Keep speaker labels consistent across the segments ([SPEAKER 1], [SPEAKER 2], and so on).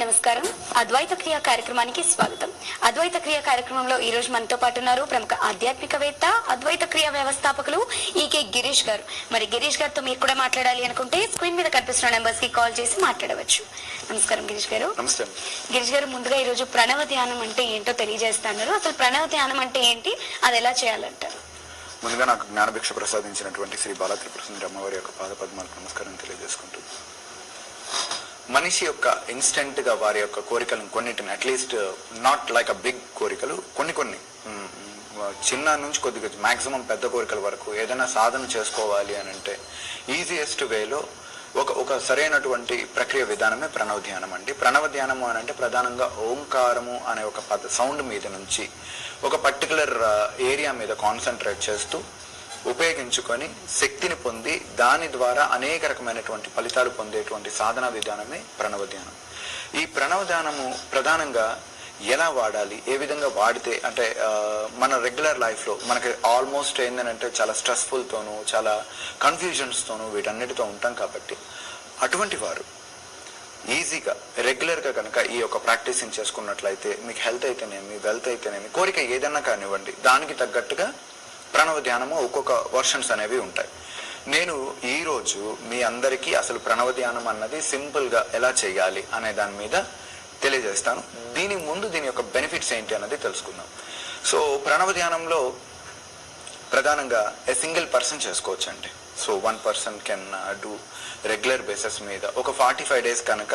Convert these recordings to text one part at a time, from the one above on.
[SPEAKER 1] నమస్కారం. అద్వైత క్రియ కార్యక్రమానికి స్వాగతం. అద్వైత క్రియ కార్యక్రమంలో ఈ రోజు మనతో పాటు ఉన్నారు ప్రముఖ ఆధ్యాత్మికవేత్త అద్వైత క్రియ వ్యవస్థాపకులు ఈకే గిరీష్ గారు. మరి గిరీష్ గారితో మీరు కూడా మాట్లాడాలి అనుకుంటే స్క్రీన్ మీద కనిపిస్తున్న నెంబర్స్కి కాల్ చేసి మాట్లాడవచ్చు. నమస్కారం గిరీష్ గారు.
[SPEAKER 2] నమస్తే.
[SPEAKER 1] గిరీష్ గారు ముందుగా ఈ రోజు ప్రణవ ధ్యానం అంటే ఏంటో తెలియజేస్తున్నారు. అసలు ప్రణవ ధ్యానం అంటే ఏంటి? అది ఎలా చేయాలంటారు?
[SPEAKER 2] ముందుగా నాకు జ్ఞానభిక్ష ప్రసాదించినటువంటి శ్రీ బాల త్రిపుర సుందరి అమ్మవారి యొక్క పాద పద్మాలకు నమస్కారం తెలియజేసుకుంటూ. మనిషి యొక్క ఇన్స్టెంట్గా వారి యొక్క కోరికలను కొన్నిటిని at least not like a big కోరికలు కొన్ని కొన్ని. చిన్న నుంచి కొద్దిగా మాక్సిమం పెద్ద కోరికల వరకు ఏదైనా సాధన చేసుకోవాలి అని అంటే ఈజియెస్ట్ వేలో ఒక ఒక సరైనటువంటి ప్రక్రియ విధానమే ప్రణవ ధ్యానం అండి. ప్రణవ ధ్యానము అని అంటే ప్రధానంగా ఓంకారము అనే ఒక పద సౌండ్ మీద నుంచి ఒక పర్టికులర్ ఏరియా uh, మీద కాన్సన్ట్రేట్ చేస్తూ ఉపయోగించుకొని శక్తిని పొంది దాని ద్వారా అనేక రకమైనటువంటి ఫలితాలు పొందేటువంటి సాధనా విధానమే ప్రణవ ధ్యానం ఈ ప్రణవ ధ్యానము ప్రధానంగా ఎలా వాడాలి? ఏ విధంగా వాడితే అంటే మన రెగ్యులర్ లైఫ్లో మనకి ఆల్మోస్ట్ ఏంటంటే చాలా స్ట్రెస్ఫుల్తోనూ చాలా కన్ఫ్యూజన్స్తోనూ వీటన్నిటితో ఉంటాం కాబట్టి అటువంటి వారు ఈజీగా రెగ్యులర్గా కనుక ఈ యొక్క ప్రాక్టీసింగ్ చేసుకున్నట్లయితే మీకు హెల్త్ అయితేనేమి వెల్త్ అయితేనేమి కోరిక ఏదన్నా కానివ్వండి దానికి తగ్గట్టుగా ప్రణవ ధ్యానము ఒక్కొక్క వర్షన్స్ అనేవి ఉంటాయి. నేను ఈ రోజు మీ అందరికీ అసలు ప్రణవ ధ్యానం అన్నది సింపుల్గా ఎలా చేయాలి అనే దాని మీద తెలియజేస్తాను. దీని ముందు దీని యొక్క బెనిఫిట్స్ ఏంటి అన్నది తెలుసుకుందాం. సో ప్రణవ ధ్యానంలో ప్రధానంగా ఏ సింగిల్ పర్సన్ చేసుకోవచ్చు అండి so one person can do regular basis మీద ఒక ఫార్టీ ఫైవ్ డేస్ కనుక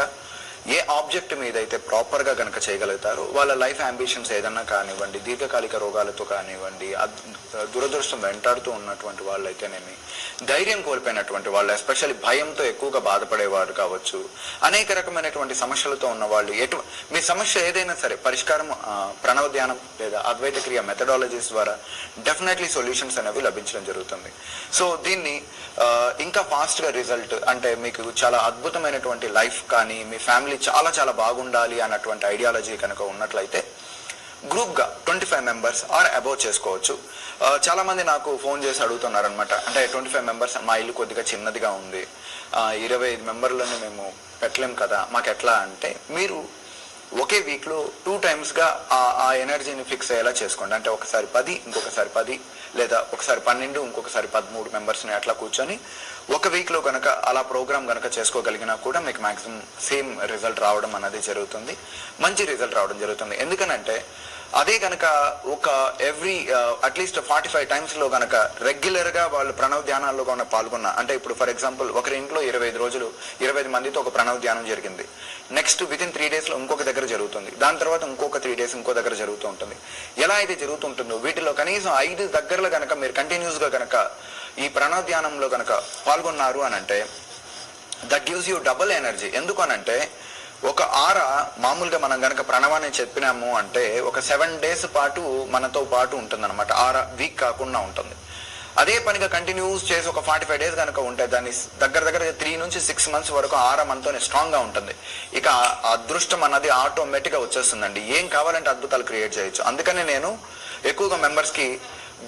[SPEAKER 2] ఏ ఆబ్జెక్ట్ మీద అయితే ప్రాపర్గా కనుక చేయగలుగుతారో వాళ్ళ లైఫ్ అంబిషన్స్ ఏదన్నా కానివ్వండి దీర్ఘకాలిక రోగాలతో కానివ్వండి దురదృష్టం వెంటాడుతూ ఉన్నటువంటి వాళ్ళు అయితేనేమి ధైర్యం కోల్పోయినటువంటి వాళ్ళు ఎస్పెషల్లీ భయంతో ఎక్కువగా బాధపడేవారు కావచ్చు. అనేక రకమైనటువంటి సమస్యలతో ఉన్న వాళ్ళు ఎటు మీ సమస్య ఏదైనా సరే పరిష్కారం ప్రణవ ధ్యానం లేదా అద్వైత క్రియ మెథడాలజీస్ ద్వారా డెఫినెట్లీ సొల్యూషన్స్ అనేవి లభించడం జరుగుతుంది. సో దీన్ని ఇంకా ఫాస్ట్గా రిజల్ట్ అంటే మీకు చాలా అద్భుతమైనటువంటి లైఫ్ కానీ మీ ఫ్యామిలీ చాలా చాలా బాగుండాలి అన్నటువంటి ఐడియాలజీ కనుక ఉన్నట్లయితే గ్రూప్గా twenty five members or above చేసుకోవచ్చు. చాలామంది చాలా మంది నాకు ఫోన్ చేసి అడుగుతున్నారు అనమాట అంటే ట్వంటీ ఫైవ్ మెంబర్స్ మా ఇల్లు కొద్దిగా చిన్నదిగా ఉంది. ఇరవై ఐదు మెంబర్లను మేము పెట్టలేం కదా. మాకు ఎట్లా అంటే మీరు ఒకే వీక్లో టూ టైమ్స్గా ఆ ఎనర్జీని ఫిక్స్ అయ్యేలా చేసుకోండి. అంటే ఒకసారి పది ఇంకొకసారి పది లేదా ఒకసారి పన్నెండు ఇంకొకసారి పదమూడు మెంబర్స్ని అట్లా కూర్చొని ఒక వీక్లో కనుక అలా ప్రోగ్రామ్ కనుక చేసుకోగలిగినా కూడా మీకు మాక్సిమం సేమ్ రిజల్ట్ రావడం అనేది జరుగుతుంది. మంచి రిజల్ట్ రావడం జరుగుతుంది. ఎందుకనంటే అదే కనుక ఒక ఎవ్రీ అట్లీస్ట్ ఫార్టీ ఫైవ్ టైమ్స్లో కనుక రెగ్యులర్గా వాళ్ళు ప్రణవ ధ్యానాల్లో కనుక పాల్గొన్న అంటే ఇప్పుడు ఫర్ ఎగ్జాంపుల్ ఒకరి ఇంట్లో ఇరవై ఐదు రోజులు ఇరవై ఐదు మందితో ఒక ప్రణవ ధ్యానం జరిగింది. నెక్స్ట్ విత్ ఇన్ త్రీ డేస్లో ఇంకొక దగ్గర జరుగుతుంది. దాని తర్వాత ఇంకొక త్రీ డేస్ ఇంకో దగ్గర జరుగుతూ ఉంటుంది. ఎలా అయితే జరుగుతుంటుందో వీటిలో కనీసం ఐదు దగ్గరలో కనుక మీరు కంటిన్యూస్గా కనుక ఈ ప్రణవ కనుక పాల్గొన్నారు అని అంటే that gives you double energy ఎందుకు అనంటే ఒక ఆర మామూలుగా మనం గనక ప్రణవాన్ని చెప్పినాము అంటే ఒక సెవెన్ డేస్ పాటు మనతో పాటు ఉంటుంది అనమాట ఆర వీక్ కాకుండా ఉంటుంది. అదే పనిగా కంటిన్యూస్ చేసి ఒక ఫార్టీ ఫైవ్ డేస్ కనుక ఉంటే దాన్ని దగ్గర దగ్గర త్రీ నుంచి సిక్స్ మంత్స్ వరకు ఆర మనతోనే స్ట్రాంగ్గా ఉంటుంది. ఇక అదృష్టం అన్నది ఆటోమేటిక్గా వచ్చేస్తుందండి. ఏం కావాలంటే అద్భుతాలు క్రియేట్ చేయొచ్చు. అందుకని నేను ఎక్కువగా మెంబర్స్కి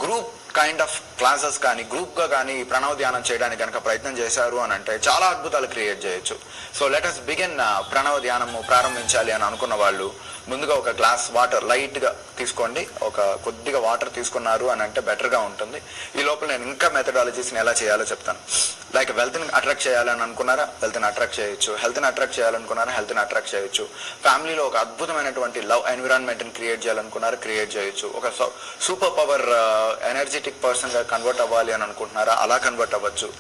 [SPEAKER 2] గ్రూప్ కైండ్ ఆఫ్ క్లాసెస్ కానీ గ్రూప్గా కానీ ఈ ప్రణవ ధ్యానం చేయడానికి కనుక ప్రయత్నం చేశారు అని అంటే చాలా అద్భుతాలు క్రియేట్ చేయొచ్చు. సో లెట్ అస్ బిగిన్ ప్రణవ ధ్యానము ప్రారంభించాలి అని అనుకున్న వాళ్ళు ముందుగా ఒక గ్లాస్ వాటర్ లైట్గా తీసుకోండి. ఒక కొద్దిగా వాటర్ తీసుకున్నారు అని అంటే బెటర్గా ఉంటుంది. ఈ లోపల నేను ఇంకా మెథడాలజీస్ని ఎలా చేయాలో చెప్తాను. లైక్ వెల్త్ని అట్రాక్ట్ చేయాలని అనుకున్నారా? వెల్త్ని అట్రాక్ట్ చేయొచ్చు. హెల్త్ని అట్రాక్ట్ చేయాలనుకున్నారా? హెల్త్ని అట్రాక్ట్ చేయొచ్చు. ఫ్యామిలీలో ఒక అద్భుతమైనటువంటి లవ్ ఎన్విరాన్మెంట్ని క్రియేట్ చేయాలనుకున్నారా? క్రియేట్ చేయొచ్చు. ఒక సూపర్ పవర్ ఎనర్జెటిక్ పర్సన్గా కన్వర్ట్ అవ్వాలి అని అనుకుంటున్నారా? అలా కన్వర్ట్ అవ్వచ్చు.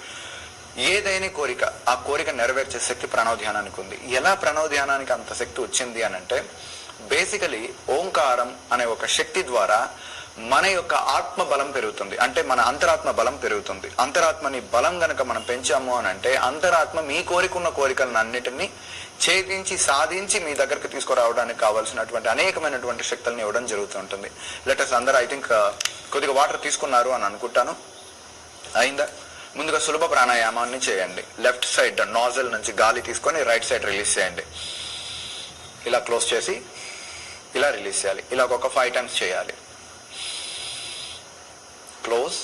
[SPEAKER 2] ఏదైనా కోరిక ఆ కోరిక నెరవేర్చే శక్తి ప్రణవ ధ్యానానికి ఉంది. ఎలా ప్రణవ ధ్యానానికి అంత శక్తి వచ్చింది అని అంటే బేసికలీ ఓంకారం అనే ఒక శక్తి ద్వారా మన యొక్క ఆత్మ బలం పెరుగుతుంది. అంటే మన అంతరాత్మ బలం పెరుగుతుంది. అంతరాత్మని బలం గనక మనం పెంచాము అని అంటే అంతరాత్మ మీ కోరికున్న కోరికలను అన్నిటినీ ఛేదించి సాధించి మీ దగ్గరికి తీసుకురావడానికి కావాల్సినటువంటి అనేకమైనటువంటి శక్తులను ఇవ్వడం జరుగుతుంటుంది లెటర్స్ అందరూ ఐ థింక్ uh, కొద్దిగా వాటర్ తీసుకున్నారు అని అనుకుంటాను. అయిందా? ముందుగా సులభ ప్రాణాయామాన్ని చేయండి. లెఫ్ట్ సైడ్ నాజల్ నుంచి గాలి తీసుకొని రైట్ సైడ్ రిలీజ్ చేయండి. ఇలా క్లోజ్ చేసి ఇలా రిలీజ్ చేయాలి. ఇలా ఒక ఫైవ్ టైమ్స్ చేయాలి. క్లోజ్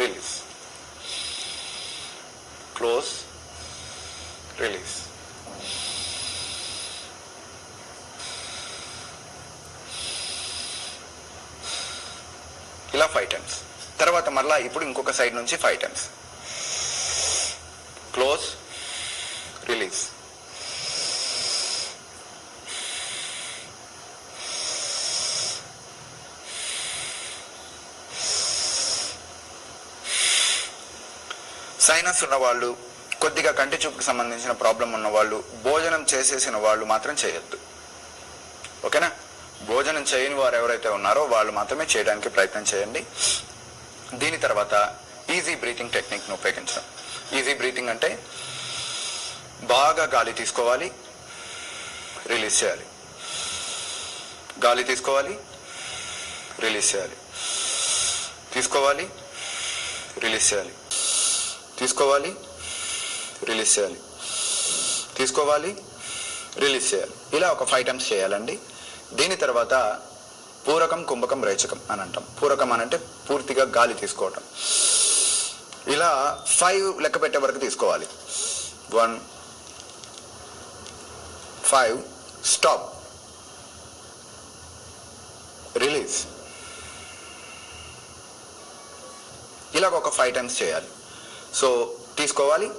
[SPEAKER 2] రిలీజ్ క్లోజ్ రిలీజ్ ఇలా ఫైవ్ టైమ్స్ తర్వాత మళ్ళా ఇప్పుడు ఇంకొక సైడ్ నుంచి five times close release sinus ఉన్నవాళ్ళు కొద్దిగా కంటి చూపుకి సంబంధించిన ప్రాబ్లం ఉన్నవాళ్ళు భోజనం చేసేసిన వాళ్ళు మాత్రం చేయొద్దు. ఓకేనా? భోజనం చేయని వారు ఎవరైతే ఉన్నారో వాళ్ళు మాత్రమే చేయడానికి ప్రయత్నం చేయండి. దీని తర్వాత ఈజీ బ్రీతింగ్ టెక్నిక్ను ఉపయోగించడం. ఈజీ బ్రీతింగ్ అంటే బాగా గాలి తీసుకోవాలి రిలీజ్ చేయాలి. గాలి తీసుకోవాలి రిలీజ్ చేయాలి. తీసుకోవాలి రిలీజ్ చేయాలి. తీసుకోవాలి రిలీజ్ చేయాలి. తీసుకోవాలి రిలీజ్ చేయాలి. ఇలా ఒక ఫైవ్ టైమ్స్ చేయాలండి. దీని తర్వాత పూరకం కుంభకం రేచకం అని అంటాం. పూరకం అని అంటే పూర్తిగా గాలి తీసుకోవటం. ఇలా ఫైవ్ లెక్క పెట్టే వరకు తీసుకోవాలి. వన్ ఫైవ్ స్టాప్ రిలీజ్ ఇలాగ ఒక ఫైవ్ టైమ్స్ చేయాలి. సో తీసుకోవాలి.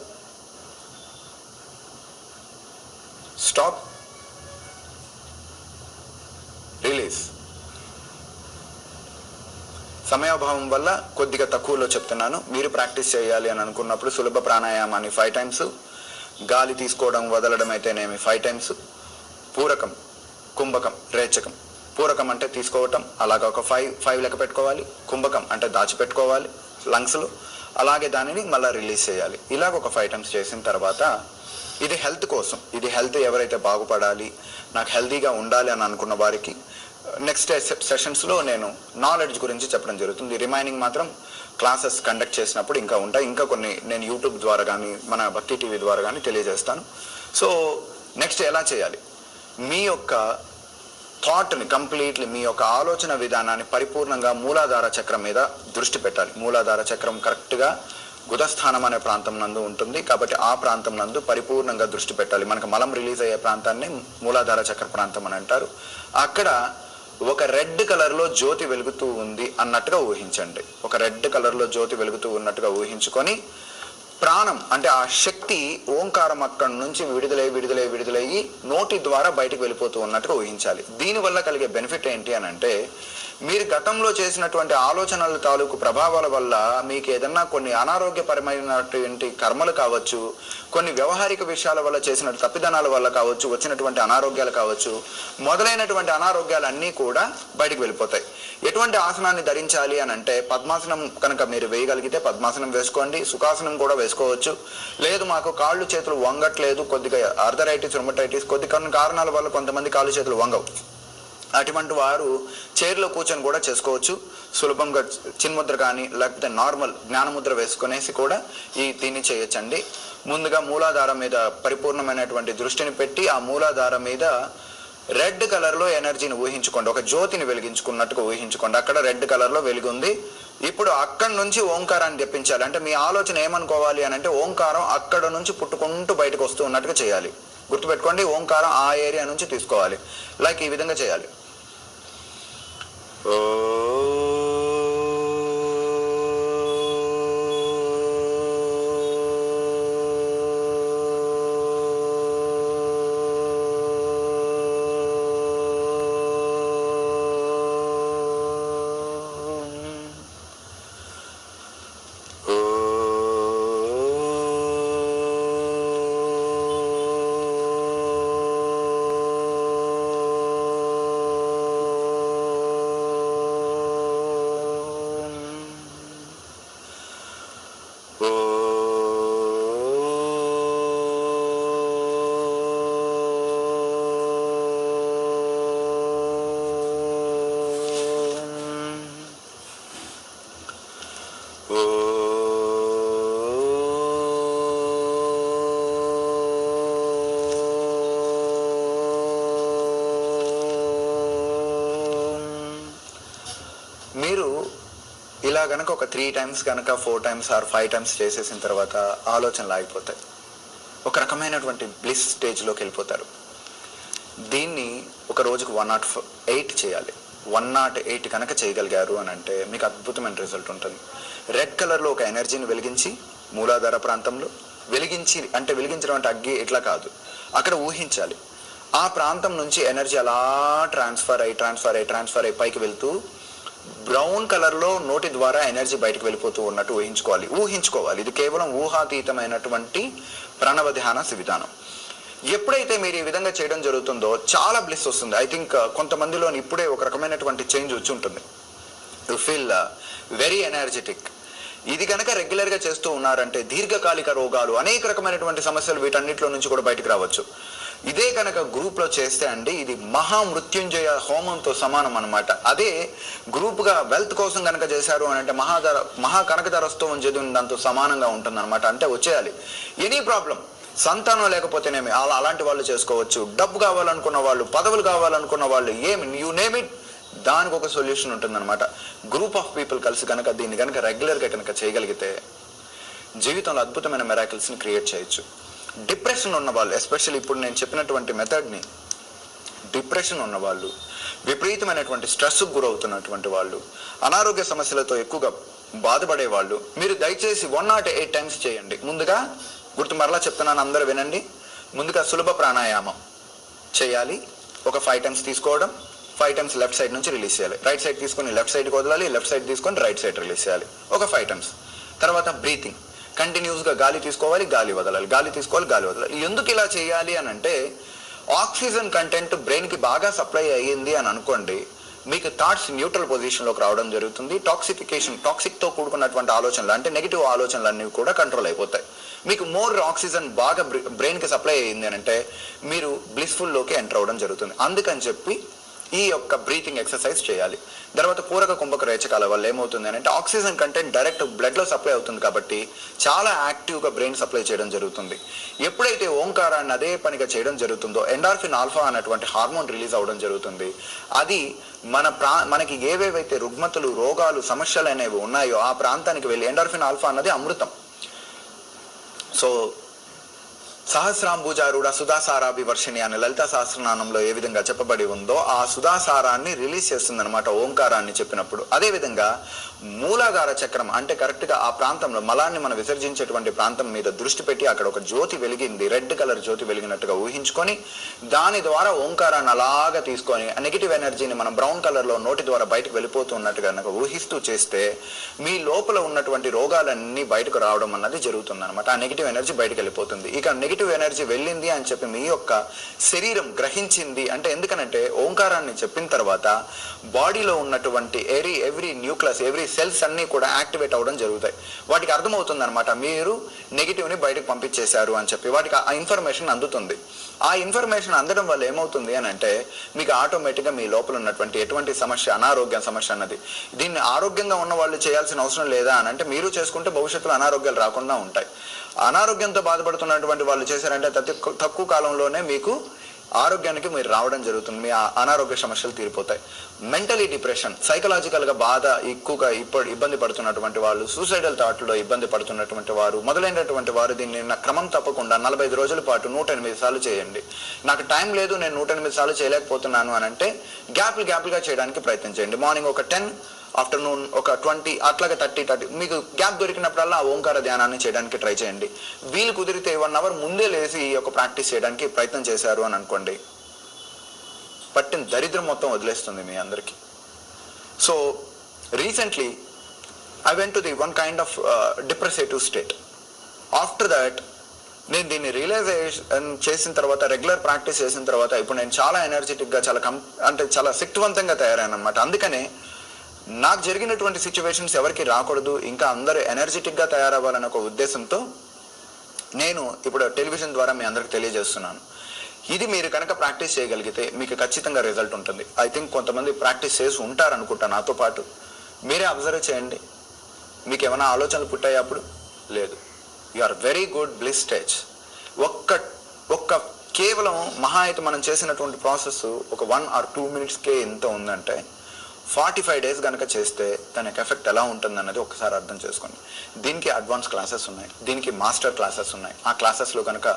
[SPEAKER 2] స్టాప్ రిలీజ్ సమయాభావం వల్ల కొద్దిగా తక్కువలో చెప్తున్నాను. మీరు ప్రాక్టీస్ చేయాలి అని అనుకున్నప్పుడు సులభ ప్రాణాయామాన్ని ఫైవ్ టైమ్స్ గాలి తీసుకోవడం వదలడం అయితేనేమి ఫైవ్ టైమ్స్ పూరకం కుంభకం రేచకం. పూరకం అంటే తీసుకోవటం. అలాగ ఒక ఫైవ్ ఫైవ్ లెక్క పెట్టుకోవాలి. కుంభకం అంటే దాచిపెట్టుకోవాలి. లంగ్స్లో అలాగే దానిని మళ్ళీ రిలీజ్ చేయాలి. ఇలాగ ఒక ఫైవ్ టైమ్స్ చేసిన తర్వాత ఇది హెల్త్ కోసం. ఇది హెల్త్ ఎవరైతే బాగుపడాలి నాకు హెల్తీగా ఉండాలి అని అనుకున్న వారికి నెక్స్ట్ సెషన్స్లో నేను నాలెడ్జ్ గురించి చెప్పడం జరుగుతుంది. రిమైనింగ్ మాత్రం క్లాసెస్ కండక్ట్ చేసినప్పుడు ఇంకా ఉంటాయి. ఇంకా కొన్ని నేను యూట్యూబ్ ద్వారా కానీ మన భక్తి టీవీ ద్వారా కానీ తెలియజేస్తాను. సో నెక్స్ట్ ఎలా చేయాలి? మీ యొక్క థాట్ని కంప్లీట్లీ మీ యొక్క ఆలోచన విధానాన్ని పరిపూర్ణంగా మూలాధార చక్రం మీద దృష్టి పెట్టాలి. మూలాధార చక్రం కరెక్ట్గా గుదస్థానం అనే ప్రాంతం నందు ఉంటుంది. కాబట్టి ఆ ప్రాంతం నందు పరిపూర్ణంగా దృష్టి పెట్టాలి. మనకు మలం రిలీజ్ అయ్యే ప్రాంతాన్ని మూలాధార చక్ర ప్రాంతం అని అంటారు. అక్కడ ఒక రెడ్ కలర్లో జ్యోతి వెలుగుతూ ఉంది అన్నట్టుగా ఊహించండి. ఒక రెడ్ కలర్లో జ్యోతి వెలుగుతూ ఉన్నట్టుగా ఊహించుకొని ప్రాణం అంటే ఆ శక్తి ఓంకారం అక్కడి నుంచి విడుదలై విడుదలై విడుదలయ్యి నోటి ద్వారా బయటకు వెళ్ళిపోతూ ఉన్నట్టుగా ఊహించాలి. దీనివల్ల కలిగే బెనిఫిట్ ఏంటి అని అంటే మీరు గతంలో చేసినటువంటి ఆలోచనల తాలూకు ప్రభావాల వల్ల మీకు ఏదన్నా కొన్ని అనారోగ్యపరమైనటువంటి కర్మలు కావచ్చు కొన్ని వ్యవహారిక విషయాల వల్ల చేసిన తప్పిదనాల వల్ల కావచ్చు వచ్చినటువంటి అనారోగ్యాలు కావచ్చు మొదలైనటువంటి అనారోగ్యాలన్నీ కూడా బయటకు వెళ్ళిపోతాయి. ఎటువంటి ఆసనాన్ని ధరించాలి అని అంటే పద్మాసనం కనుక మీరు వేయగలిగితే పద్మాసనం వేసుకోండి సుఖాసనం కూడా వేసుకోవచ్చు. లేదు మాకు కాళ్ళు చేతులు వంగట్లేదు కొద్దిగా ఆర్థరైటిస్ రొమటైటిస్ కొద్ది కొన్ని కారణాల వల్ల కొంతమంది కాళ్ళు చేతులు వంగవు. అటువంటి వారు చైర్లో కూర్చొని కూడా చేసుకోవచ్చు. సులభంగా చిన్ముద్ర కానీ లేకపోతే నార్మల్ జ్ఞానముద్ర వేసుకునేసి కూడా ఈ దీన్ని చేయొచ్చండి. ముందుగా మూలాధారం మీద పరిపూర్ణమైనటువంటి దృష్టిని పెట్టి ఆ మూలాధారం మీద రెడ్ కలర్లో ఎనర్జీని ఊహించుకోండి. ఒక జ్యోతిని వెలిగించుకున్నట్టుగా ఊహించుకోండి. అక్కడ రెడ్ కలర్లో వెలుగుంది. ఇప్పుడు అక్కడి నుంచి ఓంకారాన్ని తెప్పించాలి. అంటే మీ ఆలోచన ఏమనుకోవాలి అని అంటే ఓంకారం అక్కడ నుంచి పుట్టుకుంటూ బయటకు వస్తూ ఉన్నట్టుగా చేయాలి. గుర్తుపెట్టుకోండి ఓంకారం ఆ ఏరియా నుంచి తీసుకోవాలి. లైక్ ఈ విధంగా చేయాలి. ఓ గనక ఒక త్రీ టైమ్స్ కనుక four times or five times చేసేసిన తర్వాత ఆలోచనలు ఆగిపోతాయి. ఒక రకమైనటువంటి బ్లిస్ స్టేజ్లోకి వెళ్ళిపోతారు. దీన్ని ఒక రోజుకు వన్ నాట్ ఎయిట్ చేయాలి. వన్ నాట్ ఎయిట్ కనుక చేయగలిగారు అని అంటే మీకు అద్భుతమైన రిజల్ట్ ఉంటుంది. రెడ్ కలర్లో ఒక ఎనర్జీని వెలిగించి మూలాధార ప్రాంతంలో వెలిగించి అంటే వెలిగించడం అంటే అగ్గి ఇట్లా కాదు. అక్కడ ఊహించాలి. ఆ ప్రాంతం నుంచి ఎనర్జీ అలా ట్రాన్స్ఫర్ అయ్యి ట్రాన్స్ఫర్ అయ్యి ట్రాన్స్ఫర్ అయ్యి పైకి వెళ్తూ బ్రౌన్ కలర్లో నోటి ద్వారా ఎనర్జీ బయటకు వెళ్ళిపోతూ ఉన్నట్టు ఊహించుకోవాలి. ఊహించుకోవాలి. ఇది కేవలం ఊహాతీతమైనటువంటి ప్రణవ ధ్యాన విధానం ఎప్పుడైతే మీరు ఈ విధంగా చేయడం జరుగుతుందో చాలా బ్లిస్ వస్తుంది. ఐ థింక్ uh, కొంతమందిలో ఇప్పుడే ఒక రకమైనటువంటి చేంజ్ వచ్చి ఉంటుంది. యు ఫీల్ వెరీ ఎనర్జెటిక్ ఇది కనుక రెగ్యులర్గా చేస్తూ ఉన్నారంటే దీర్ఘకాలిక రోగాలు అనేక రకమైనటువంటి సమస్యలు వీటన్నిటిలో నుంచి కూడా బయటకు రావచ్చు. ఇదే కనుక గ్రూప్లో చేస్తే అండి ఇది మహా మృత్యుంజయ హోమంతో సమానం అనమాట అదే గ్రూప్గా వెల్త్ కోసం కనుక చేశారు అని అంటే మహాధర మహా కనకధరస్తవం చదివిన దాంతో సమానంగా ఉంటుంది అనమాట అంటే వచ్చేయాలి. ఎనీ ప్రాబ్లం సంతానం లేకపోతేనేమి అలా అలాంటి వాళ్ళు చేసుకోవచ్చు. డబ్బు కావాలనుకున్న వాళ్ళు పదవులు కావాలనుకున్న వాళ్ళు ఏమి యూ నేమ్ ఇట్ దానికి ఒక సొల్యూషన్ ఉంటుందన్నమాట. గ్రూప్ ఆఫ్ పీపుల్ కలిసి కనుక దీన్ని కనుక రెగ్యులర్గా కనుక చేయగలిగితే జీవితంలో అద్భుతమైన మెరాకిల్స్ని క్రియేట్ చేయొచ్చు. డిప్రెషన్ ఉన్న వాళ్ళు ఎస్పెషల్లీ ఇప్పుడు నేను చెప్పినటువంటి మెథడ్ని డిప్రెషన్ ఉన్న వాళ్ళు విపరీతమైనటువంటి స్ట్రెస్కు గురవుతున్నటువంటి వాళ్ళు అనారోగ్య సమస్యలతో ఎక్కువగా బాధపడే వాళ్ళు మీరు దయచేసి వన్ నాట్ ఎయిట్ టైమ్స్ చేయండి. ముందుగా గుర్తు మరలా చెప్తున్నాను అందరూ వినండి. ముందుగా సులభ ప్రాణాయామం చేయాలి. ఒక ఫైవ్ టైమ్స్ తీసుకోవడం ఫైవ్ టైమ్స్ లెఫ్ట్ సైడ్ నుంచి రిలీజ్ చేయాలి. రైట్ సైడ్ తీసుకొని లెఫ్ట్ సైడ్కి వదలాలి లెఫ్ట్ సైడ్ తీసుకొని రైట్ సైడ్ రిలీజ్ చేయాలి. ఒక ఫైవ్ టైమ్స్ తర్వాత బ్రీతింగ్ కంటిన్యూస్గా గాలి తీసుకోవాలి గాలి వదలాలి. గాలి తీసుకోవాలి గాలి వదలాలి. ఎందుకు ఇలా చేయాలి అని అంటే ఆక్సిజన్ కంటెంట్ బ్రెయిన్కి బాగా సప్లై అయ్యింది అని అనుకోండి మీకు థాట్స్ న్యూట్రల్ పొజిషన్లోకి రావడం జరుగుతుంది. టాక్సిఫికేషన్ టాక్సిక్తో కూడుకున్నటువంటి ఆలోచనలు అంటే నెగిటివ్ ఆలోచనలు అన్నీ కూడా కంట్రోల్ అయిపోతాయి. మీకు మోర్ ఆక్సిజన్ బాగా బ్రెయిన్కి సప్లై అయ్యింది అని అంటే మీరు బ్లిస్ఫుల్లోకి ఎంటర్ అవ్వడం జరుగుతుంది. అందుకని చెప్పి ఈ యొక్క బ్రీతింగ్ ఎక్సర్సైజ్ చేయాలి. తర్వాత పూరక కుంభక రేచకాల వల్ల ఏమవుతుంది అంటే ఆక్సిజన్ కంటెంట్ డైరెక్ట్ బ్లడ్లో సప్లై అవుతుంది కాబట్టి చాలా యాక్టివ్గా బ్రెయిన్ సప్లై చేయడం జరుగుతుంది. ఎప్పుడైతే ఓంకారాన్ని అదే పనిగా చేయడం జరుగుతుందో ఎండార్ఫిన్ ఆల్ఫా అనేటువంటి హార్మోన్ రిలీజ్ అవ్వడం జరుగుతుంది. అది మన ప్రా మనకి ఏవేవైతే రుగ్మతలు రోగాలు సమస్యలు అనేవి ఉన్నాయో ఆ ప్రాంతానికి వెళ్ళి ఎండార్ఫిన్ ఆల్ఫా అన్నది అమృతం. సో సహస్రాంబుజారుడ సుధాసారాభి వర్షిణి అనే లలిత సహస్రనామంలో ఏ విధంగా చెప్పబడి ఉందో ఆ సుధాసారాన్ని రిలీజ్ చేస్తుంది అనమాట ఓంకారాన్ని చెప్పినప్పుడు. అదేవిధంగా మూలాగార మూలాధార చక్రం అంటే కరెక్ట్గా ఆ ప్రాంతంలో మలాన్ని మనం విసర్జించేటువంటి ప్రాంతం మీద దృష్టి పెట్టి అక్కడ ఒక జ్యోతి వెలిగింది రెడ్ కలర్ జ్యోతి వెలిగినట్టుగా ఊహించుకొని దాని ద్వారా ఓంకారాన్ని అలాగా తీసుకొని నెగిటివ్ ఎనర్జీని మనం బ్రౌన్ కలర్లో నోటి ద్వారా బయటకు వెళ్ళిపోతున్నట్టుగా కనుక ఊహిస్తూ చేస్తే మీ లోపల ఉన్నటువంటి రోగాలన్నీ బయటకు రావడం అన్నది జరుగుతుంది అనమాట ఆ నెగిటివ్ ఎనర్జీ బయటకు వెళ్ళిపోతుంది. ఇక నెగిటివ్ ఎనర్జీ వెళ్ళింది అని చెప్పి మీ యొక్క శరీరం గ్రహించింది అంటే ఎందుకనంటే ఓంకారాన్ని చెప్పిన తర్వాత బాడీలో ఉన్నటువంటి ఎరీ ఎవ్రీ న్యూక్లియస్ ఎవ్రీ సెల్స్ అన్నీ కూడా యాక్టివేట్ అవ్వడం జరుగుతాయి. వాటికి అర్థమవుతుంది అనమాట మీరు నెగిటివ్ని బయటకు పంపించేశారు అని చెప్పి. వాటికి ఆ ఇన్ఫర్మేషన్ అందుతుంది. ఆ ఇన్ఫర్మేషన్ అందడం వల్ల ఏమవుతుంది అని అంటే మీకు ఆటోమేటిక్గా మీ లోపల ఉన్నటువంటి ఎటువంటి సమస్య అనారోగ్య సమస్య అన్నది. దీన్ని ఆరోగ్యంగా ఉన్న వాళ్ళు చేయాల్సిన అవసరం లేదా అని అంటే మీరు చేసుకుంటే భవిష్యత్తులో అనారోగ్యాలు రాకుండా ఉంటాయి. అనారోగ్యంతో బాధపడుతున్నటువంటి వాళ్ళు చేశారంటే తక్కువ కాలంలోనే మీకు ఆరోగ్యానికి మీరు రావడం జరుగుతుంది. మీ అనారోగ్య సమస్యలు తీరిపోతాయి. మెంటలీ డిప్రెషన్ సైకలాజికల్గా బాధ ఎక్కువగా ఇప్పుడు ఇబ్బంది పడుతున్నటువంటి వాళ్ళు సూసైడల్ థాట్లో ఇబ్బంది పడుతున్నటువంటి వారు మొదలైనటువంటి వారు దీన్ని నా క్రమం తప్పకుండా నలభై ఐదు రోజుల పాటు నూట ఎనిమిది సార్లు చేయండి. నాకు టైం లేదు నేను నూట ఎనిమిది సార్లు చేయలేకపోతున్నాను అని అంటే గ్యాప్లు గ్యాప్లుగా చేయడానికి ప్రయత్నం చేయండి మార్నింగ్ ఒక టెన్ ఆఫ్టర్నూన్ ఒక ట్వంటీ అట్లాగే థర్టీ థర్టీ మీకు గ్యాప్ దొరికినప్పుడల్లా ఆ ఓంకార ధ్యానాన్ని చేయడానికి ట్రై చేయండి. వీలు కుదిరితే వన్ అవర్ ముందే లేచి ఈ యొక్క ప్రాక్టీస్ చేయడానికి ప్రయత్నం చేశారు అని అనుకోండి. పట్టిన దరిద్రం మొత్తం వదిలేస్తుంది మీ అందరికీ. So recently I went to the one kind of depressive state after that నేను దీన్ని రియలైజేషన్ చేసిన తర్వాత రెగ్యులర్ ప్రాక్టీస్ చేసిన తర్వాత ఇప్పుడు నేను చాలా ఎనర్జెటిక్గా చాలా కం అంటే చాలా శక్తివంతంగా తయారాను అనమాట అందుకనే నాకు జరిగినటువంటి సిచ్యువేషన్స్ ఎవరికి రాకూడదు ఇంకా అందరూ ఎనర్జెటిక్గా తయారవ్వాలనే ఒక ఉద్దేశంతో నేను ఇప్పుడు టెలివిజన్ ద్వారా మీ అందరికి తెలియజేస్తున్నాను. ఇది మీరు కనుక ప్రాక్టీస్ చేయగలిగితే మీకు ఖచ్చితంగా రిజల్ట్ ఉంటుంది. ఐ థింక్ కొంతమంది ప్రాక్టీస్ చేసి ఉంటారనుకుంటా నాతో పాటు. మీరే అబ్జర్వ్ చేయండి. మీకు ఏమైనా ఆలోచనలు పుట్టాయి అప్పుడు? లేదు. You are very good bliss stage ఒక్క ఒక్క కేవలం మహా అయితే మనం చేసినటువంటి ప్రాసెస్ ఒక వన్ ఆర్ టూ మినిట్స్కే ఎంత ఉందంటే ఫార్టీ ఫైవ్ డేస్ కనుక చేస్తే దాని యొక్క ఎఫెక్ట్ ఎలా ఉంటుంది అన్నది ఒకసారి అర్థం చేసుకోండి. దీనికి అడ్వాన్స్ క్లాసెస్ ఉన్నాయి. దీనికి మాస్టర్ క్లాసెస్ ఉన్నాయి. ఆ క్లాసెస్లో కనుక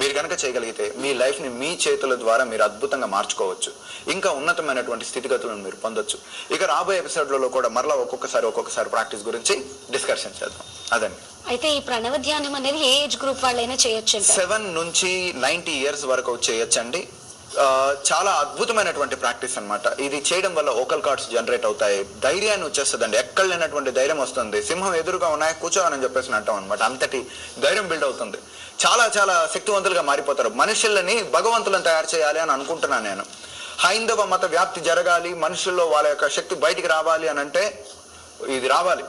[SPEAKER 2] మీరు కనుక చేయగలిగితే మీ లైఫ్ని మీ చేతుల ద్వారా మీరు అద్భుతంగా మార్చుకోవచ్చు. ఇంకా ఉన్నతమైనటువంటి స్థితిగతులను మీరు పొందొచ్చు. ఇక రాబోయే ఎపిసోడ్లలో కూడా మరలా ఒక్కొక్కసారి ఒక్కొక్కసారి ప్రాక్టీస్ గురించి డిస్కషన్ చేద్దాం. అదండి.
[SPEAKER 1] అయితే ఈ ప్రణవ ధ్యానం అనేది ఏ ఏజ్ గ్రూప్ వాళ్ళైనా చేయొచ్చు
[SPEAKER 2] సెవెన్ నుంచి నైంటీ ఇయర్స్ వరకు చేయొచ్చండి. చాలా అద్భుతమైనటువంటి ప్రాక్టీస్ అన్నమాట. ఇది చేయడం వల్ల ఓకల్ కార్డ్స్ జనరేట్ అవుతాయి. ధైర్యాన్ని వచ్చేస్తుందండి. ఎక్కడ లేనటువంటి ధైర్యం వస్తుంది. సింహం ఎదురుగా ఉన్నాయి కూర్చోవని చెప్పేసి అంటాం అనమాట అంతటి ధైర్యం బిల్డ్ అవుతుంది. చాలా చాలా శక్తివంతులుగా మారిపోతారు. మనుషులని భగవంతులను తయారు చేయాలి అని అనుకుంటున్నాను నేను. హైందవ మత వ్యాప్తి జరగాలి. మనుషుల్లో వాళ్ళ యొక్క శక్తి బయటికి రావాలి అని అంటే ఇది రావాలి.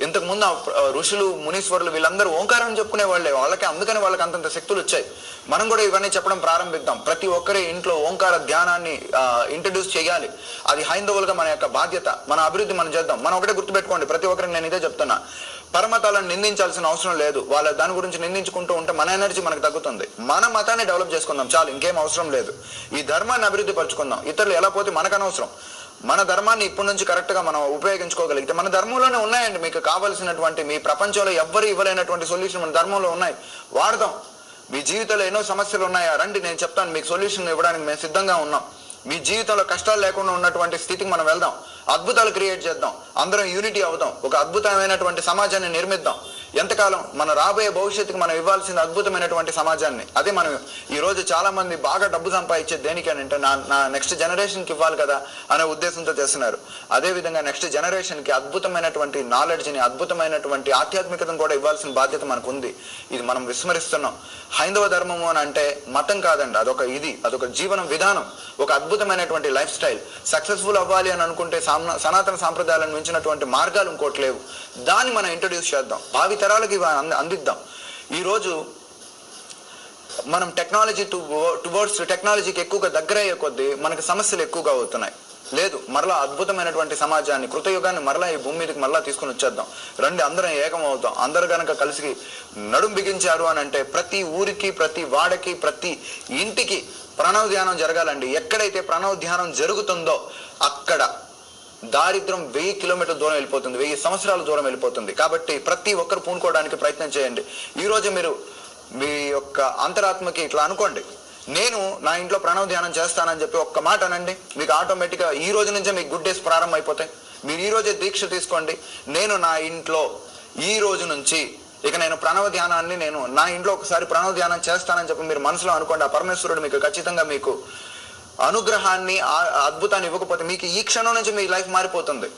[SPEAKER 2] ఇంతకు ముందు ఋషులు మునీశ్వరులు వీళ్ళందరూ ఓంకారం చెప్పుకునే వాళ్ళే. వాళ్ళకి అందుకని వాళ్ళకి అంతంత శక్తులు వచ్చాయి. మనం కూడా ఇవన్నీ చెప్పడం ప్రారంభిద్దాం. ప్రతి ఒక్కరి ఇంట్లో ఓంకార ధ్యానాన్ని ఇంట్రడ్యూస్ చేయాలి. అది హైందవులుగా మన యొక్క బాధ్యత. మన అభివృద్ధి మనం చేద్దాం. మనం ఒకటే గుర్తుపెట్టుకోండి. ప్రతి ఒక్కరిని నేను ఇదే చెప్తున్నా. పరమతాలను నిందించాల్సిన అవసరం లేదు. వాళ్ళ దాని గురించి నిందించుకుంటూ ఉంటే మన ఎనర్జీ మనకు తగ్గుతుంది. మన మతాన్ని డెవలప్ చేసుకుందాం. చాలు ఇంకేం అవసరం లేదు. ఈ ధర్మాన్ని అభివృద్ధి పరచుకుందాం. ఇతరులు ఎలా పోతే మనకు అనవసరం మన ధర్మాన్ని ఇప్పటి నుంచి కరెక్ట్గా మనం ఉపయోగించుకోగలిగితే మన ధర్మంలోనే ఉన్నాయండి మీకు కావలసినటువంటి మీ ప్రపంచంలో ఎవ్వరు ఇవ్వలేనటువంటి సొల్యూషన్ మన ధర్మంలో ఉన్నాయి. వాడదాం. మీ జీవితంలో ఎన్నో సమస్యలు ఉన్నాయా? రండి నేను చెప్తాను మీకు సొల్యూషన్ ఇవ్వడానికి మేము సిద్ధంగా ఉన్నాం. మీ జీవితంలో కష్టాలు లేకుండా ఉన్నటువంటి స్థితికి మనం వెళ్దాం. అద్భుతాలు క్రియేట్ చేద్దాం. అందరం యూనిటీ అవుదాం. ఒక అద్భుతమైనటువంటి సమాజాన్ని నిర్మిద్దాం. ఎంతకాలం మన రాబోయే భవిష్యత్తుకు మనం ఇవ్వాల్సిన అద్భుతమైనటువంటి సమాజాన్ని. అదే మనం ఈ రోజు చాలా మంది బాగా డబ్బు సంపాదించే దేనికనంటే నా నా నెక్స్ట్ జనరేషన్కి ఇవ్వాలి కదా అనే ఉద్దేశంతో చేస్తున్నారు. అదే విధంగా నెక్స్ట్ జనరేషన్కి అద్భుతమైనటువంటి నాలెడ్జ్ని అద్భుతమైనటువంటి ఆధ్యాత్మికతను కూడా ఇవ్వాల్సిన బాధ్యత మనకు ఉంది ఇది మనం విస్మరిస్తున్నాం. హైందవ ధర్మము అని అంటే మతం కాదండి. అదొక ఇది అదొక జీవన విధానం ఒక అద్భుతమైనటువంటి లైఫ్ స్టైల్ సక్సెస్ఫుల్ అవ్వాలి అని అనుకుంటే సనాతన సాంప్రదాయాలను మించినటువంటి మార్గాలు ఇంకోటి లేవు. దాన్ని మనం ఇంట్రడ్యూస్ చేద్దాం. భావి తరాలకు అందిద్దాం. ఈరోజు మనం టెక్నాలజీ టు టువర్డ్స్ టెక్నాలజీకి ఎక్కువగా దగ్గర అయ్యే కొద్దీ మనకి సమస్యలు ఎక్కువగా అవుతున్నాయి. లేదు మరలా అద్భుతమైనటువంటి సమాజాన్ని కృతయుగాన్ని మరలా ఈ భూమి మీదకి మరలా తీసుకుని వచ్చేద్దాం. రండి అందరం ఏకం అవుతాం. అందరు కనుక కలిసి నడుం బిగించారు అని అంటే ప్రతి ఊరికి ప్రతి వాడకి ప్రతి ఇంటికి ప్రణవ ధ్యానం జరగాలండి. ఎక్కడైతే ప్రణవ ధ్యానం జరుగుతుందో అక్కడ దారిద్రం వెయ్యి కిలోమీటర్ల దూరం వెళ్ళిపోతుంది వెయ్యి సంవత్సరాల దూరం వెళ్ళిపోతుంది. కాబట్టి ప్రతి ఒక్కరు పూనుకోవడానికి ప్రయత్నం చేయండి. ఈరోజు మీరు మీ యొక్క అంతరాత్మకి ఇట్లా అనుకోండి. నేను నా ఇంట్లో ప్రణవ ధ్యానం చేస్తానని చెప్పి ఒక్క మాట అనండి. మీకు ఆటోమేటిక్గా ఈ రోజు నుంచే మీకు గుడ్ డేస్ ప్రారంభం అయిపోతాయి మీరు ఈ రోజే దీక్ష తీసుకోండి. నేను నా ఇంట్లో ఈ రోజు నుంచి ఇక నేను ప్రణవ ధ్యానాన్ని నేను నా ఇంట్లో ఒకసారి ప్రణవ ధ్యానం చేస్తానని చెప్పి మీరు మనసులో అనుకోండి. ఆ పరమేశ్వరుడు మీకు ఖచ్చితంగా మీకు అనుగ్రహాన్ని ఆ- అద్భుతాన్ని ఇవ్వకపోతే మీకు ఈ క్షణం నుంచి మీ లైఫ్ మారిపోతుంది.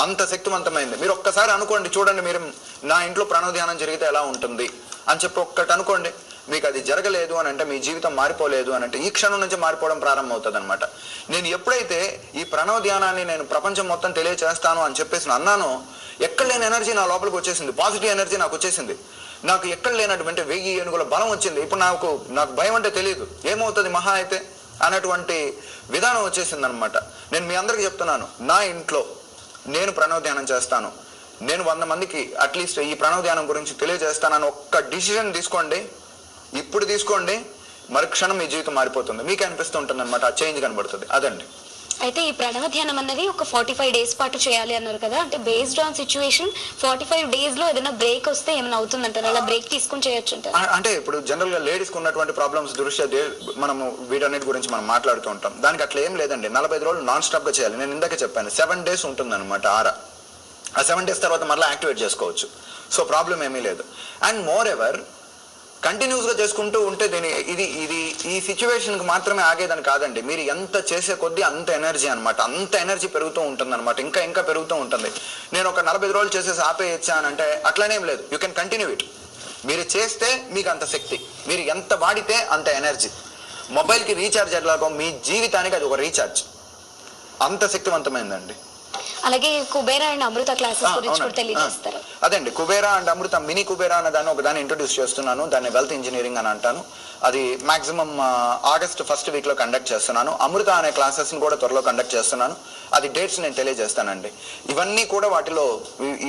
[SPEAKER 2] అంత శక్తివంతమైంది. మీరు ఒక్కసారి అనుకోండి చూడండి మీరు నా ఇంట్లో ప్రాణవధ్యానం జరిగితే ఎలా ఉంటుంది? అని చెప్పి ఒక్కటి అనుకోండి మీకు అది జరగలేదు అని అంటే మీ జీవితం మారిపోలేదు అని అంటే ఈ క్షణం నుంచి మారిపోవడం ప్రారంభమవుతుంది అనమాట నేను ఎప్పుడైతే ఈ ప్రణవ ధ్యానాన్ని నేను ప్రపంచం మొత్తం తెలియచేస్తాను అని చెప్పేసి అన్నానో ఎక్కడ లేని ఎనర్జీ నా లోపలికి వచ్చేసింది. పాజిటివ్ ఎనర్జీ నాకు వచ్చేసింది. నాకు ఎక్కడ లేనటువంటి వెయ్యి ఏనుగుల బలం వచ్చింది. ఇప్పుడు నాకు నాకు భయం అంటే తెలియదు. ఏమవుతుంది? మహా అయితే అనేటువంటి విధానం వచ్చేసింది అనమాట నేను మీ అందరికి చెప్తున్నాను నా ఇంట్లో నేను ప్రణవ ధ్యానం చేస్తాను. నేను వంద మందికి అట్లీస్ట్ ఈ ప్రణవ ధ్యానం గురించి తెలియజేస్తానని ఒక్క డిసిజన్ తీసుకోండి. ఇప్పుడు తీసుకోండి మరుక్షణం మీ జీవితం మారిపోతుంది. మీకు అనిపిస్తూ ఉంటుంది అనమాట ఆ చేంజ్ కనబడుతుంది. అదండి.
[SPEAKER 1] అయితే ఈ ప్రణవ ధ్యానం అనేది ఒక ఫార్టీ ఫైవ్ డేస్ పాటు చేయాలి అన్నారు కదా. అంటే based on situation forty five డేస్లో ఏదైనా బ్రేక్ వస్తే ఏమైనా అవుతుందంటారు? అలా బ్రేక్ తీసుకుని చేయొచ్చు
[SPEAKER 2] అంటే ఇప్పుడు జనరల్గా లేడీస్కు ఉన్నటువంటి ప్రాబ్లమ్స్ దృష్ట్యా మనము వీటన్నిటి గురించి మనం మాట్లాడుతూ ఉంటాం. దానికి అట్లా ఏం లేదండి. నలభై ఐదు రోజులు నాన్ స్టాప్గా చేయాలి. నేను ఇందాక చెప్పాను సెవెన్ డేస్ ఉంటుంది అనమాట ఆరా. ఆ సెవెన్ డేస్ తర్వాత మళ్ళీ యాక్టివేట్ చేసుకోవచ్చు. సో ప్రాబ్లం ఏమీ లేదు. అండ్ మోర్ ఎవర్ కంటిన్యూస్గా చేసుకుంటూ ఉంటే దీని ఇది ఇది ఈ సిచ్యువేషన్కి మాత్రమే ఆగేదని కాదండి. మీరు ఎంత చేసే కొద్దీ అంత ఎనర్జీ అన్నమాట. అంత ఎనర్జీ పెరుగుతూ ఉంటుంది అనమాట ఇంకా ఇంకా పెరుగుతూ ఉంటుంది. నేను ఒక నలభై రోజులు చేసేసి ఆపేయచ్చా అని అంటే అట్లనేం లేదు. యూ కెన్ కంటిన్యూ ఇట్ మీరు చేస్తే మీకు అంత శక్తి. మీరు ఎంత వాడితే అంత ఎనర్జీ. మొబైల్కి రీఛార్జ్ ఎట్లాగో మీ జీవితానికి అది ఒక రీఛార్జ్. అంత శక్తివంతమైందండి.
[SPEAKER 1] అలాగే కుబేర అండ్ అమృత క్లాసెస్ గురించి కూడా. తెలియజేస్తారు.
[SPEAKER 2] అదండి కుబేరా అండ్ అమృత మినీ కుబేరా అనే దాన్ని ఒకదాన్ని ఇంట్రొడ్యూస్ చేస్తున్నాను. దాన్ని వెల్త్ ఇంజనీరింగ్ అని అంటాను. అది మాక్సిమం ఆగస్ట్ ఫస్ట్ వీక్లో కండక్ట్ చేస్తున్నాను. అమృత అనే క్లాసెస్ని కూడా త్వరలో కండక్ట్ చేస్తున్నాను. అది డేట్స్ నేను తెలియజేస్తానండి. ఇవన్నీ కూడా వాటిలో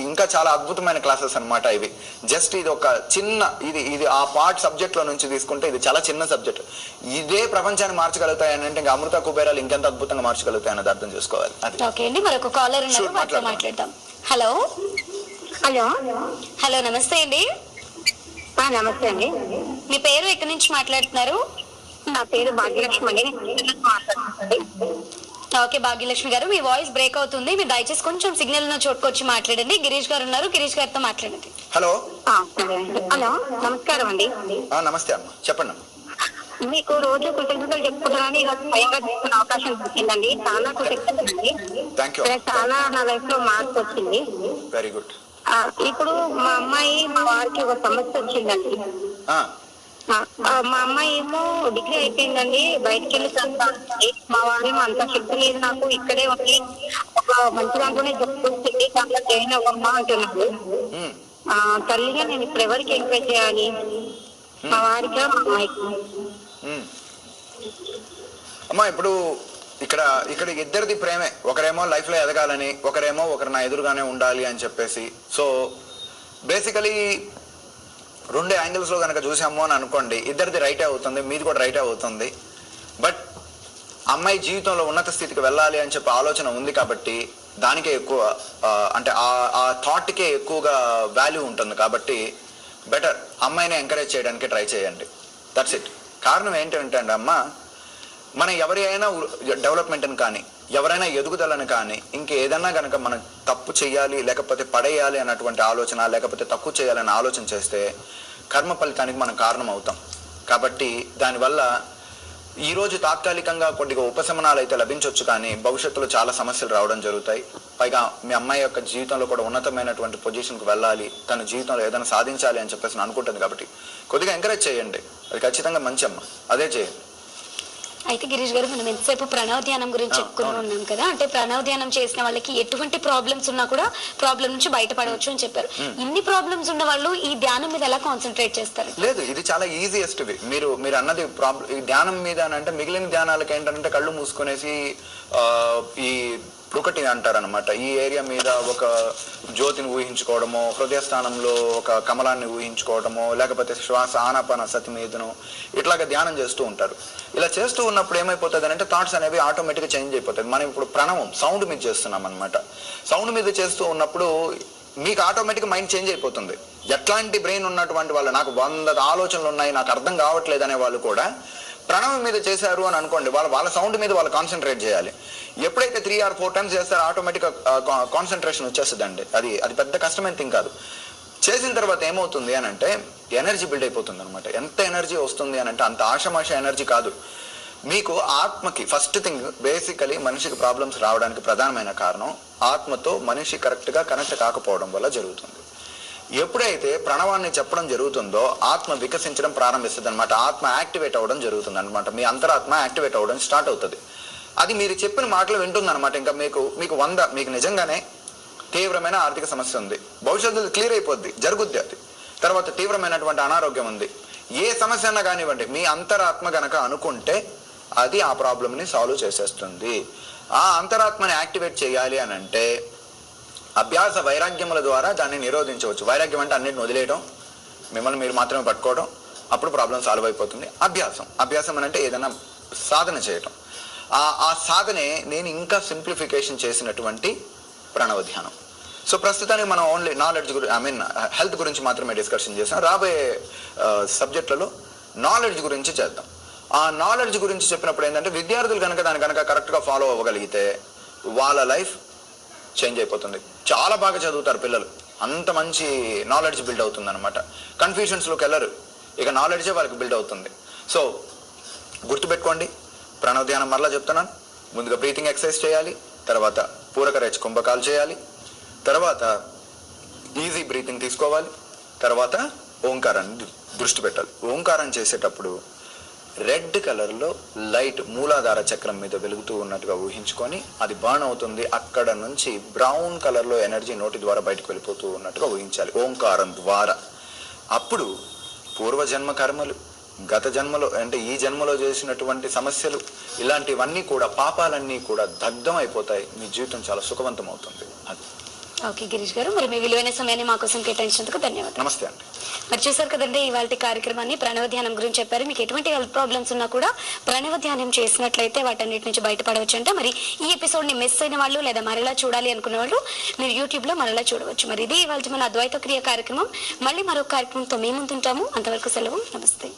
[SPEAKER 2] ఇంకా చాలా అద్భుతమైన క్లాసెస్ అన్నమాట ఇవి. జస్ట్ ఇది ఒక చిన్న ఇది ఇది ఆ పార్ట్ సబ్జెక్ట్లో నుంచి తీసుకుంటే ఇది చాలా చిన్న సబ్జెక్ట్ ఇదే ప్రపంచాన్ని మార్చగలుగుతాయి అని అంటే ఇంకా అమృత కుబేరాలు ఇంకెంత అద్భుతంగా మార్చగలుగుతాయి అన్నది అర్థం చేసుకోవాలి.
[SPEAKER 1] ఓకే అండి. మరొక కాలర్.
[SPEAKER 2] మాట్లాడదాం.
[SPEAKER 1] Hello
[SPEAKER 3] hello.
[SPEAKER 1] హలో నమస్తే అండి.
[SPEAKER 3] ఆ, నమస్తే అండి.
[SPEAKER 1] మీ పేరు ఎక్కడి నుంచి మాట్లాడుతున్నారు?
[SPEAKER 3] నా పేరు భాగ్యలక్ష్మి అండి.
[SPEAKER 1] ఓకే భాగ్యలక్ష్మి గారు మీ వాయిస్ బ్రేక్ అవుతుంది. మీరు దయచేసి కొంచెం సిగ్నల్ ఉన్న చోటుకు వచ్చి మాట్లాడండి. గిరీష్ గారు ఉన్నారు. గిరీష్ గారితో మాట్లాడండి.
[SPEAKER 2] హలో.
[SPEAKER 3] హలో నమస్కారం అండి.
[SPEAKER 2] ఆ, నమస్తే అమ్మ. చెప్పండి
[SPEAKER 3] మీకు రోజు కృతజ్ఞతలు చెప్పుకుంటున్నాను. ఇలా స్వయంగా తీసుకునే అవకాశం దొరికిందండి. చాలా కృతజ్ఞతలు అండి. చాలా నా లైఫ్లో మార్పు వచ్చింది.
[SPEAKER 2] వెరీ గుడ్
[SPEAKER 3] ఇప్పుడు మా అమ్మాయి మా వారికి ఒక సమస్య వచ్చిందండి. మా అమ్మాయి ఏమో డిగ్రీ అయిపోయిందండి బయటికి వెళ్ళి చదువుతానండి మా వారేమో అంత శక్తి లేదు నాకు ఇక్కడే ఉండి ఒక మంచి దాంట్లోనే వచ్చింది దాంట్లో జాయిన్ అవ్వమ్మా అంటున్నాడు. ఆ, తల్లిగా నేను ఇప్పుడు ఎవరికి ఎంకరేజ్ చేయాలి? మా వారికి మా అమ్మాయికి?
[SPEAKER 2] అమ్మా ఇప్పుడు ఇక్కడ ఇక్కడ ఇద్దరిది ప్రేమే. ఒకరేమో లైఫ్లో ఎదగాలని ఒకరేమో ఒకరు నా ఎదురుగానే ఉండాలి అని చెప్పేసి. సో బేసికలీ రెండు యాంగిల్స్లో కనుక చూసాము అని అనుకోండి ఇద్దరిది రైటే అవుతుంది మీది కూడా రైటే అవుతుంది. బట్ అమ్మాయి జీవితంలో ఉన్నత స్థితికి వెళ్ళాలి అని చెప్పి ఆలోచన ఉంది కాబట్టి దానికే ఎక్కువ అంటే ఆ ఆ థాట్కే ఎక్కువగా వాల్యూ ఉంటుంది కాబట్టి బెటర్ అమ్మాయిని ఎంకరేజ్ చేయడానికి ట్రై చేయండి. దట్స్ ఇట్ కారణం ఏంటంటే అండి అమ్మ మనం ఎవరైనా డెవలప్మెంట్ని కానీ ఎవరైనా ఎదుగుదలని కానీ ఇంకేదన్నా కనుక మనం తప్పు చేయాలి లేకపోతే పడేయాలి అన్నటువంటి ఆలోచన లేకపోతే తక్కువ చేయాలని ఆలోచన చేస్తే కర్మ ఫలితానికి మనం కారణం అవుతాం కాబట్టి దానివల్ల ఈరోజు తాత్కాలికంగా కొద్దిగా ఉపశమనాలు అయితే లభించవచ్చు కానీ భవిష్యత్తులో చాలా సమస్యలు రావడం జరుగుతాయి. పైగా మీ అమ్మాయి యొక్క జీవితంలో కూడా ఉన్నతమైనటువంటి పొజిషన్కి వెళ్ళాలి తన జీవితంలో ఏదైనా సాధించాలి అని చెప్పేసి నేను అనుకుంటుంది కాబట్టి కొద్దిగా ఎంకరేజ్ చేయండి. అది ఖచ్చితంగా మంచి అమ్మ. అదే చేయండి.
[SPEAKER 1] అయితే గిరీష్ గారు మనం ఎంతసేపు ప్రణవ ధ్యానం గురించి చెప్పుకుని. ఉన్నాం కదా? అంటే ప్రణవ ధ్యానం చేసిన వాళ్ళకి ఎటువంటి ప్రాబ్లమ్స్ ఉన్నా కూడా ప్రాబ్లం నుంచి బయటపడవచ్చు అని చెప్పారు. ఇన్ని ప్రాబ్లమ్స్ ఉన్న వాళ్ళు ఈ ధ్యానం మీద ఎలా కాన్సన్ట్రేట్ చేస్తారు?
[SPEAKER 2] లేదు ఇది చాలా ఈజియెస్ట్ మీరు మీరు అన్నది ప్రాబ్లం ధ్యానం మీద అంటే మిగిలిన ధ్యానాలకు ఏంటంటే కళ్ళు మూసుకునేసి ఆ, ఈ ఒకటి అంటారనమాట ఈ ఏరియా మీద ఒక జ్యోతిని ఊహించుకోవడమో హృదయ స్థానంలో ఒక కమలాన్ని ఊహించుకోవడమో లేకపోతే శ్వాస ఆనాపాన సతి మీదను ఇట్లాగా ధ్యానం చేస్తూ ఉంటారు. ఇలా చేస్తూ ఉన్నప్పుడు ఏమైపోతుంది అంటే థాట్స్ అనేవి ఆటోమేటిక్గా చేంజ్ అయిపోతాయి. మనం ఇప్పుడు ప్రణవం సౌండ్ మీద చేస్తున్నాం అనమాట సౌండ్ మీద చేస్తూ ఉన్నప్పుడు మీకు ఆటోమేటిక్ మైండ్ చేంజ్ అయిపోతుంది. ఎట్లాంటి బ్రెయిన్ ఉన్నటువంటి వాళ్ళు నాకు వంద ఆలోచనలు ఉన్నాయి నాకు అర్థం కావట్లేదు అనే వాళ్ళు కూడా ప్రణవం మీద చేశారు అని అనుకోండి వాళ్ళ వాళ్ళ సౌండ్ మీద వాళ్ళు కాన్సన్ట్రేట్ చేయాలి. ఎప్పుడైతే త్రీ ఆర్ ఫోర్ టైమ్స్ చేస్తారో ఆటోమేటిక్ కాన్సన్ట్రేషన్ వచ్చేస్తుంది అండి అది అది పెద్ద కష్టమైన థింగ్ కాదు. చేసిన తర్వాత ఏమవుతుంది అని అంటే ఎనర్జీ బిల్డ్ అయిపోతుంది అనమాట ఎంత ఎనర్జీ వస్తుంది అని అంటే అంత ఆషమాష ఎనర్జీ కాదు. మీకు ఆత్మకి ఫస్ట్ థింగ్ బేసికలీ మనిషికి ప్రాబ్లమ్స్ రావడానికి ప్రధానమైన కారణం ఆత్మతో మనిషి కరెక్ట్గా కనెక్ట్ కాకపోవడం వల్ల జరుగుతుంది. ఎప్పుడైతే ప్రణవాన్ని చెప్పడం జరుగుతుందో ఆత్మ వికసించడం ప్రారంభిస్తుంది అనమాట ఆత్మ యాక్టివేట్ అవ్వడం జరుగుతుంది అనమాట మీ అంతరాత్మ యాక్టివేట్ అవ్వడం స్టార్ట్ అవుతుంది. అది మీరు చెప్పిన మాటలు వింటుంది అనమాట ఇంకా మీకు మీకు వంద మీకు నిజంగానే తీవ్రమైన ఆర్థిక సమస్య ఉంది. భవిష్యత్తులో క్లియర్ అయిపోద్ది జరుగుద్ది అది. తర్వాత తీవ్రమైనటువంటి అనారోగ్యం ఉంది. ఏ సమస్య అన్నా కానివ్వండి మీ అంతరాత్మ గనక అనుకుంటే అది ఆ ప్రాబ్లమ్ని సాల్వ్ చేసేస్తుంది. ఆ అంతరాత్మని యాక్టివేట్ చేయాలి అని అంటే అభ్యాస వైరాగ్యముల ద్వారా దాన్ని నిరోధించవచ్చు. వైరాగ్యం అంటే అన్నిటిని వదిలేయడం మిమ్మల్ని మీరు మాత్రమే పట్టుకోవడం అప్పుడు ప్రాబ్లం సాల్వ్ అయిపోతుంది. అభ్యాసం. అభ్యాసం అని అంటే ఏదైనా సాధన చేయటం. ఆ ఆ సాధనే నేను ఇంకా సింప్లిఫికేషన్ చేసినటువంటి ప్రణవ ధ్యానం సో ప్రస్తుతానికి మనం ఓన్లీ నాలెడ్జ్ గురించి ఐ మీన్ హెల్త్ గురించి మాత్రమే డిస్కషన్ చేసాం. రాబోయే సబ్జెక్టులలో నాలెడ్జ్ గురించి చేద్దాం. ఆ నాలెడ్జ్ గురించి చెప్పినప్పుడు ఏంటంటే విద్యార్థులు కనుక దాన్ని కనుక కరెక్ట్గా ఫాలో అవ్వగలిగితే వాళ్ళ లైఫ్ చేంజ్ అయిపోతుంది. చాలా బాగా చదువుతారు పిల్లలు. అంత మంచి నాలెడ్జ్ బిల్డ్ అవుతుంది అనమాట కన్ఫ్యూషన్స్లోకి వెళ్ళరు. ఇక నాలెడ్జే వాళ్ళకి బిల్డ్ అవుతుంది. సో గుర్తుపెట్టుకోండి. ప్రణవ మరలా చెప్తున్నాను. ముందుగా బ్రీతింగ్ ఎక్సర్సైజ్ చేయాలి. తర్వాత పూరక రెచ్ కుంభకాలు చేయాలి. తర్వాత ఈజీ బ్రీతింగ్ తీసుకోవాలి. తర్వాత ఓంకారాన్ని దృష్టి పెట్టాలి. ఓంకారం చేసేటప్పుడు రెడ్ కలర్లో లైట్ మూలాధార చక్రం మీద వెలుగుతూ ఉన్నట్టుగా ఊహించుకొని అది బర్న్ అవుతుంది అక్కడ నుంచి బ్రౌన్ కలర్లో ఎనర్జీ నోటి ద్వారా బయటకు వెళ్ళిపోతూ ఉన్నట్టుగా ఊహించాలి. ఓంకారం ద్వారా. అప్పుడు పూర్వజన్మ కర్మలు గత జన్మలో అంటే ఈ జన్మలో చేసినటువంటి సమస్యలు ఇలాంటివన్నీ కూడా పాపాలన్నీ కూడా దగ్ధం అయిపోతాయి. మీ జీవితం చాలా సుఖవంతం అవుతుంది. అది.
[SPEAKER 1] ఓకే గిరీష్ గారు. మరి మీ విలువైన సమయాన్ని మా కోసం కేటాయించినందుకు ధన్యవాదాలు.
[SPEAKER 2] నమస్తే అండి.
[SPEAKER 1] మరి చూసారు కదండి ఇవాళ కార్యక్రమాన్ని ప్రణవ ధ్యానం గురించి చెప్పారు. మీకు ఎటువంటి హెల్త్ ప్రాబ్లమ్స్ ఉన్నా కూడా ప్రణవ ధ్యానం చేసినట్లయితే వాటన్నిటి నుంచి బయటపడవచ్చు అంటే మరి ఈ ఎపిసోడ్ని మిస్ అయిన వాళ్ళు లేదా మరలా చూడాలి అనుకున్న వాళ్ళు మీరు యూట్యూబ్లో మరలా చూడవచ్చు. మరి ఇది ఇవాళ మన అద్వైత క్రియ కార్యక్రమం. మళ్ళీ మరో కార్యక్రమంతో మేము ముందుంటాము. అంతవరకు సెలవు. నమస్తే.